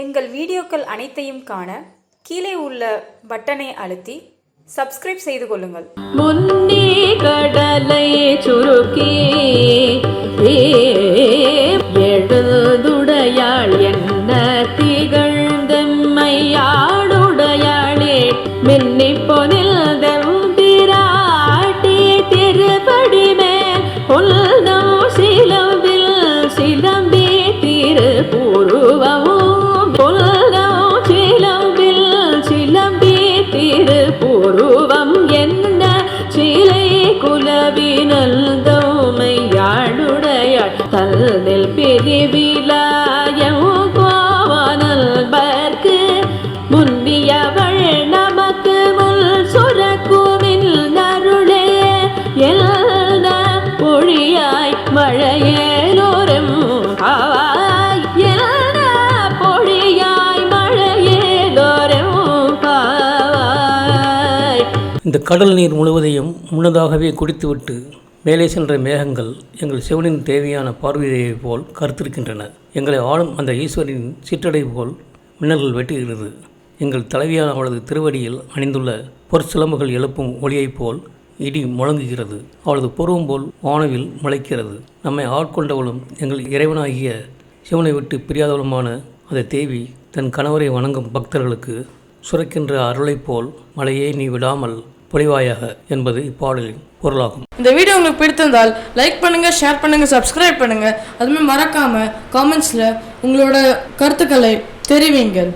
எங்கள் வீடியோக்கள் அனைத்தையும் காண கீழே உள்ள பட்டனை அழுத்தி சப்ஸ்கிரைப் செய்து கொள்ளுங்கள். முன்னே கடலை சுருக்கி குலவினல் தோமையாளுடைய தல்லில் பிரிவிலாயம் கோவனல் பர்க்கு முன்னியவள் நமக்கு முல் சுரக்குமில் நருளே எல்ல பொழியாய் இந்த கடல் நீர் முழுவதையும் முன்னதாகவே குடித்துவிட்டு மேலே சென்ற மேகங்கள் எங்கள் சிவனின் தேவையான பார்வையைப் போல் கருத்திருக்கின்றன. எங்களை ஆளும் அந்த ஈஸ்வரின் சிற்றடை போல் மின்னல்கள் வெட்டுகிறது. எங்கள் தலைவியான அவளது திருவடியில் அணிந்துள்ள பொற்சிலம்புகள் எழுப்பும் ஒளியைப் போல் இடி முழங்குகிறது. அவளது பருவம் போல் வானவில் முளைக்கிறது. நம்மை ஆட்கொண்டவளும் எங்கள் இறைவனாகிய சிவனை விட்டு பிரியாதவளுமான அந்த தேவி தன் கணவரை வணங்கும் பக்தர்களுக்கு சுரக்கின்ற அருளைப் போல் மழையை நீ விடாமல் பொழிவாயாக என்பது இப்பாடலின் பொருளாகும். இந்த வீடியோ உங்களுக்கு பிடித்திருந்தால் லைக் பண்ணுங்க ஷேர் பண்ணுங்க சப்ஸ்கிரைப் பண்ணுங்க. அதுமாதிரி மறக்காம காமெண்ட்ஸ்ல உங்களோட கருத்துக்களை தெரிவிங்கள்.